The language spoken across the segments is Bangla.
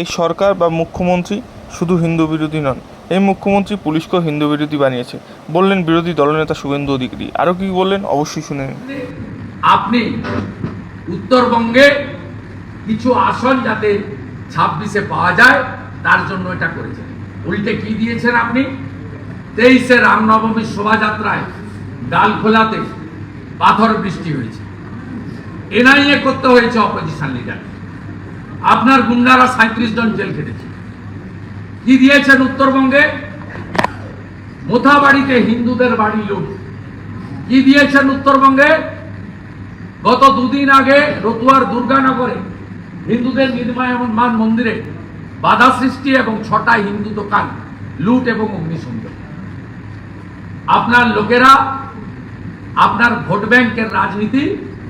এই সরকার বা মুখ্যমন্ত্রী শুধু হিন্দু বিরোধী নন, এই মুখ্যমন্ত্রী পুলিশকেও হিন্দু বিরোধী বানিয়েছে। বললেন বিরোধী দলনেতা শুভেন্দু অধিকারী। আরও কি বললেন? অবশ্যই শুনে আপনি উত্তরবঙ্গে কিছু আসন যাতে ছাব্বিশে পাওয়া যায়, তার জন্য এটা করেছেন। উল্টে কি দিয়েছেন আপনি? তেইশে রামনবমীর শোভাযাত্রায় ডালখোলাতে পাথর বৃষ্টি হয়েছে। এনআইএ করতে হয়েছে অপোজিশন লিডার আপনার গুন্ডারা সাঁত্রিশ জন জেল খেটেছে। কি দিয়েছেন উত্তরবঙ্গে? মোথাবাড়িতে হিন্দুদের বাড়ি লুট। কি দিয়েছেন উত্তরবঙ্গে? গত দুদিন আগে রতুয়ার দুর্গানগরে হিন্দুদের নির্মাণ মন্দিরে বাধা সৃষ্টি এবং ছটা হিন্দু দোকান লুট এবং অগ্নিসংযোগ। আপনার লোকেরা, আপনার ভোট ব্যাংকের রাজনীতি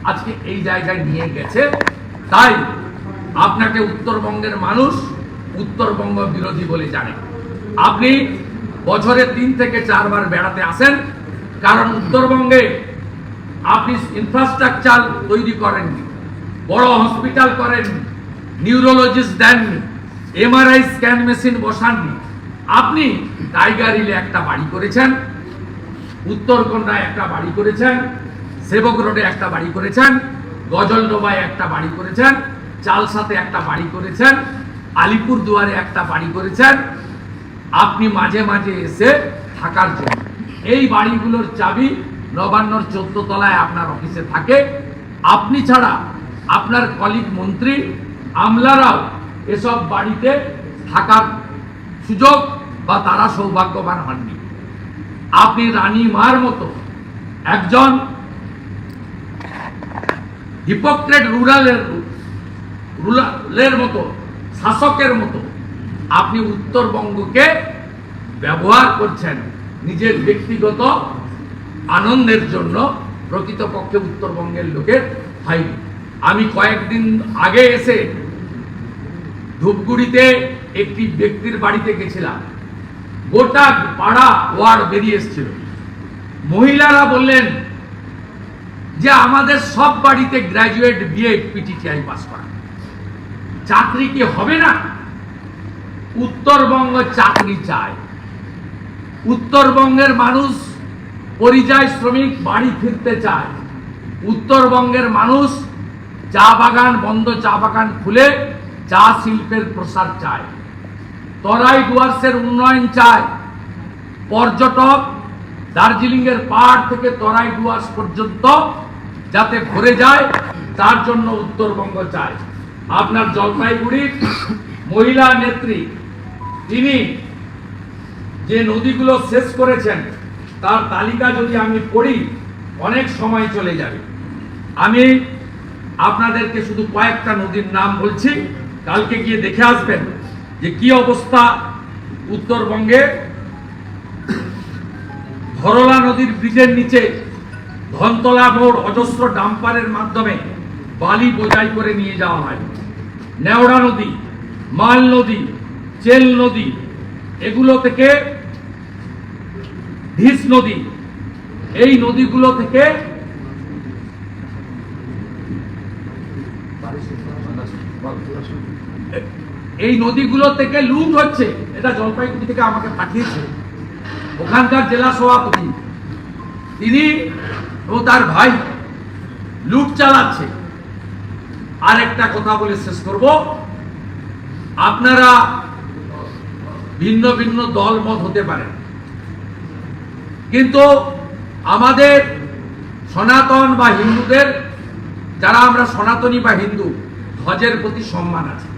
আজকে এই জায়গায় নিয়ে গেছে। তাই আপনাকে উত্তরবঙ্গের মানুষ উত্তরবঙ্গ বিরোধী বলে জানে। আপনি বছরে তিন থেকে চারবার বেড়াতে আসেন, কারণ উত্তরবঙ্গে আপনি ইনফ্রাস্ট্রাকচার তৈরি করেননি, বড় হসপিটাল করেননি নিউরোলজিস্ট দেননি এমআরআই স্ক্যান মেশিন বসাননি। আপনি টাইগার হিলে একটা বাড়ি করেছেন উত্তরকন্যায় একটা বাড়ি করেছেন, সেবক রোডে একটা বাড়ি করেছেন, গজলডোবায় একটা বাড়ি করেছেন চালসাতে একটা বাড়ি করেছেন, আলিপুর দুয়ারে একটা বাড়ি করেছেন, আপনি মাঝে মাঝে এসে থাকার জন্য। এই বাড়িগুলোর চাবি নবান্নর চোদ্দ তলায় আপনার অফিসে থাকে। আপনি ছাড়া আপনার কলিগ মন্ত্রী, আমলারাও এসব বাড়িতে থাকার সুযোগ বা তারা সৌভাগ্যবান হননি। আপনি রানী মার মতো একজন হিপোক্রেট রুরালের রুরালের মতো, শাসকের মতো আপনি উত্তরবঙ্গকে ব্যবহার করছেন নিজের ব্যক্তিগত আনন্দের জন্য প্রকৃতপক্ষে উত্তরবঙ্গের লোকের হয়নি। আমি কয়েকদিন আগে এসে ধূপগুড়িতে একটি ব্যক্তির বাড়িতে গেছিলাম। গোটা পাড়া ওয়ার্ড বেরিয়ে এসেছিল। মহিলারা বললেন যে, আমাদের সব বাড়িতে গ্র্যাজুয়েট বিএ পিটিটিআই পাস করা। চাকরি কি হবে না? উত্তরবঙ্গ চাকরি চায়। উত্তরবঙ্গের মানুষ পরিযায়ী শ্রমিক বাড়ি ফিরতে চায়। উত্তরবঙ্গের মানুষ চা বাগান বন্ধ চা বাগান খুলে চা শিল্পের প্রসার চায়। তরাই ডুয়ার্সের উন্নয়ন চায়। পর্যটক দার্জিলিংয়ের পাহাড় থেকে তরাই ডুয়ার্স পর্যন্ত যাতে ভরে যায়, তার জন্য উত্তরবঙ্গ চায়। আপনার জলপাইগুড়ির মহিলা নেত্রী, তিনি যে নদীগুলো শেষ করেছেন, তার তালিকা যদি আমি পড়ি, অনেক সময় চলে যাবে। আমি আপনাদেরকে শুধু কয়েকটা নদীর নাম বলছি, কালকে গিয়ে দেখে আসবেন যে কি অবস্থা উত্তরবঙ্গে। ধরলা নদীর ব্রিজের নিচে ধনতলা মোড় অজস্র ডাম্পারের মাধ্যমে বালি বোঝাই করে নিয়ে যাওয়া হয়। নেওড়া নদী, মাল নদী, চেল নদী, এগুলো থেকে ধিস নদী, এই নদীগুলো থেকে এই নদীগুলো থেকে লুট হচ্ছে। এটা জলপাইগুড়ি থেকে আমাকে পাঠিয়েছে। ওখানকার জেলা সভাপতি। তিনি ও তার ভাই লুট চালাচ্ছে। আর একটা কথা বলে শেষ করব। আপনারা ভিন্ন ভিন্ন দল মত হতে পারেন। কিন্তু আমাদের সনাতন বা হিন্দুদের, যারা আমরা সনাতনী বা হিন্দু, ধ্বজের প্রতি সম্মান আছে।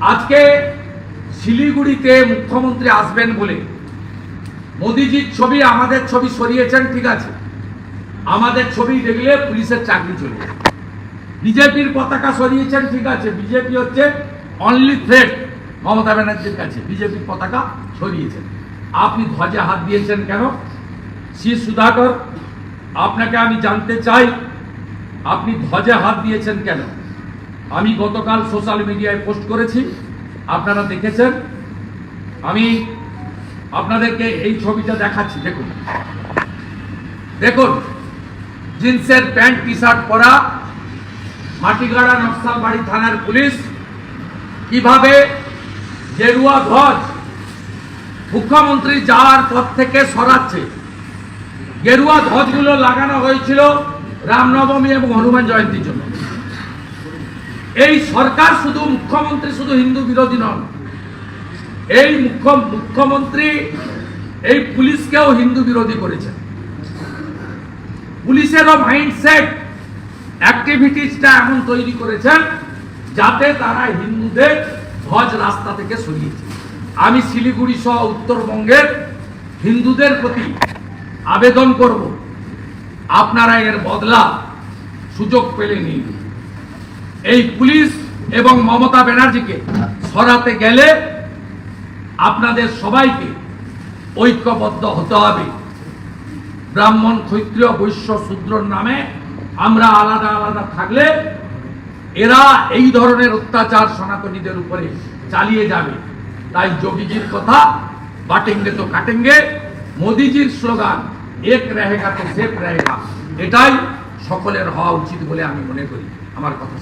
আজকে শিলিগুড়িতে মুখ্যমন্ত্রী আসবেন বলে মোদিজির ছবি, আমাদের ছবি সরিয়েছেন, ঠিক আছে। আমাদের ছবি দেখলে পুলিশের চাকরি চলে যায় বিজেপির পতাকা সরিয়েছেন, ঠিক আছে। বিজেপি হচ্ছে অনলি থ্রেট মমতা ব্যানার্জির কাছে, বিজেপির পতাকা সরিয়েছেন। আপনি ধ্বজে হাত দিয়েছেন কেন? শ্রী সুধাকর, আপনাকে আমি জানতে চাই, আপনি ধ্বজে হাত দিয়েছেন কেন? আমি গতকাল সোশ্যাল মিডিয়ায় পোস্ট করেছি, আপনারা দেখেছেন। আমি আপনাদেরকে এই ছবিটা দেখাচ্ছি, দেখুন। দেখুন, জিন্সের প্যান্ট টি শার্ট পরা মাটিগাড়া নকশালবাড়ি থানার পুলিশ কীভাবে গেরুয়া ধ্বজ মুখ্যমন্ত্রী যাওয়ার পর থেকে সরাচ্ছে। গেরুয়া ধ্বজগুলো লাগানো হয়েছিল রামনবমী এবং হনুমান জয়ন্তীর জন্য। এই সরকার শুধু মুখ্যমন্ত্রী শুধু হিন্দু বিরোধী নন, এই মুখ্য, মুখ্যমন্ত্রী এই পুলিশকেও হিন্দু বিরোধী করেছেন। পুলিশেরও মাইন্ডসেট অ্যাক্টিভিটিসটা এমন তৈরি করেছেন যাতে তারা হিন্দুদের ধ্বজ রাস্তা থেকে সরিয়েছে আমি শিলিগুড়ি সহ উত্তরবঙ্গের হিন্দুদের প্রতি আবেদন করব। আপনারা এর বদলা সুযোগ পেলে নিন। এই পুলিশ এবং মমতা ব্যানার্জিকে সরাতে গেলে আপনাদের সবাইকে ঐক্যবদ্ধ হতে হবে। ব্রাহ্মণ ক্ষত্রিয় বৈশ্য শূদ্রর নামে আমরা আলাদা আলাদা থাকলে এরা এই ধরনের অত্যাচার সনাতনীদের উপরে চালিয়ে যাবে। তাই যোগীজির কথা বাটেঙ্গে তো কাটেঙ্গে মোদিজির স্লোগান এক রেহেগা তো সেফ রেহেগা এটাই সকলের হওয়া উচিত বলে আমি মনে করি। আমার কথা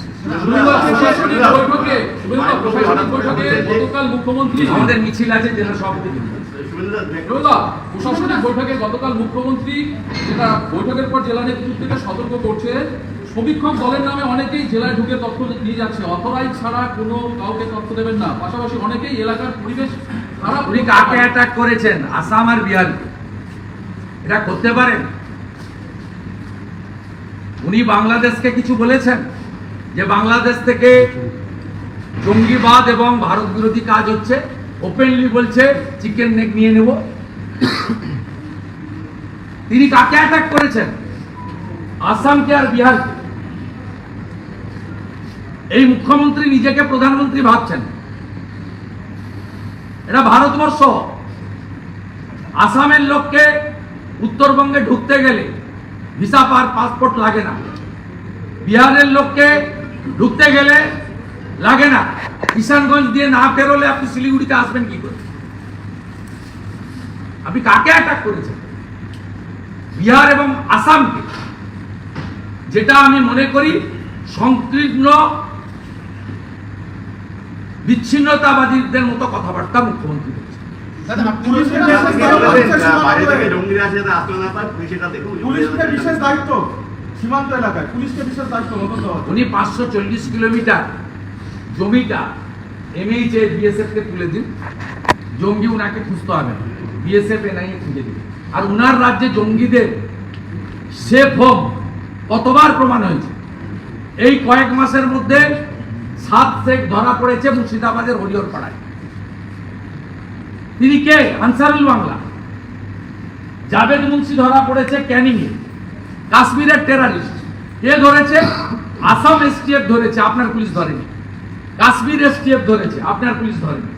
আমাদের মিছিল আছে জেলা সভাপতি প্রশাসনিক বৈঠকে গতকাল মুখ্যমন্ত্রী যেটা বৈঠকের পর জেলা নেতৃত্বকে সতর্ক করছে সমীক্ষক দলের নামে অনেকেই জেলায় ঢুকে তথ্য নিয়ে যাচ্ছে। অথরাইজ ছাড়া কোনো কাউকে তথ্য দেবেন না। পাশাপাশি অনেকেই এলাকার পরিবেশ খারাপ উনি কাকে অ্যাটাক করেছেন? আসাম আর বিহার এটা করতে পারেন? উনি বাংলাদেশকে কিছু বলেছেন? যে বাংলাদেশ থেকে জঙ্গিবাদ এবং ভারত বিরোধী কাজ হচ্ছে? ওপেনলি বলছে চিকেন নেক নিয়ে নেব। তিনি কাকে অ্যাটাক করেছেন? আসামকে আর বিহারকে এই মুখ্যমন্ত্রী নিজেকে প্রধানমন্ত্রী ভাবছেন। এটা ভারতবর্ষ। আসামের লোককে উত্তরবঙ্গে ঢুকতে গেলে ভিসা পার পাসপোর্ট লাগে না। বিহারের লোককে ঢুকতে গেলে লাগে না। কিষানগঞ্জ দিয়ে না বেরোলে আপনি শিলিগুড়িতে আসবেন কি করে? আপনি কাকে অ্যাটাক করেছেন? বিহার এবং আসামকে। যেটা আমি মনে করি সংকীর্ণ বিচ্ছিন্নতাবাদীদের মতো কথাবার্তা মুখ্যমন্ত্রী বলছেন। উনি পাঁচশো চল্লিশ কিলোমিটার জমিটা এমএইচ এ বিএসএফ কে তুলে দিন। জঙ্গি উনাকে খুঁজতে হবে। বিএসএফ এনআইএ খুঁজে দিন। আর উনার রাজ্যে জঙ্গিদের সেফ হোম কতবার প্রমাণ হয়েছে? এই কয়েক মাসের মধ্যে সাত শেখ ধরা পড়েছে মুর্শিদাবাদের হরিহর পাড়ায় তিনি কে? আনসারুল বাংলা। জাভেদ মুন্সি ধরা পড়েছে ক্যানিংয়ে। কাশ্মীরের টেরারিস্ট কে ধরেছে? আসাম এসটিএফ ধরেছে। আপনার পুলিশ ধরেনি। কাশ্মীর এসটিএফ ধরেছে আপনার পুলিশ ধরেনি।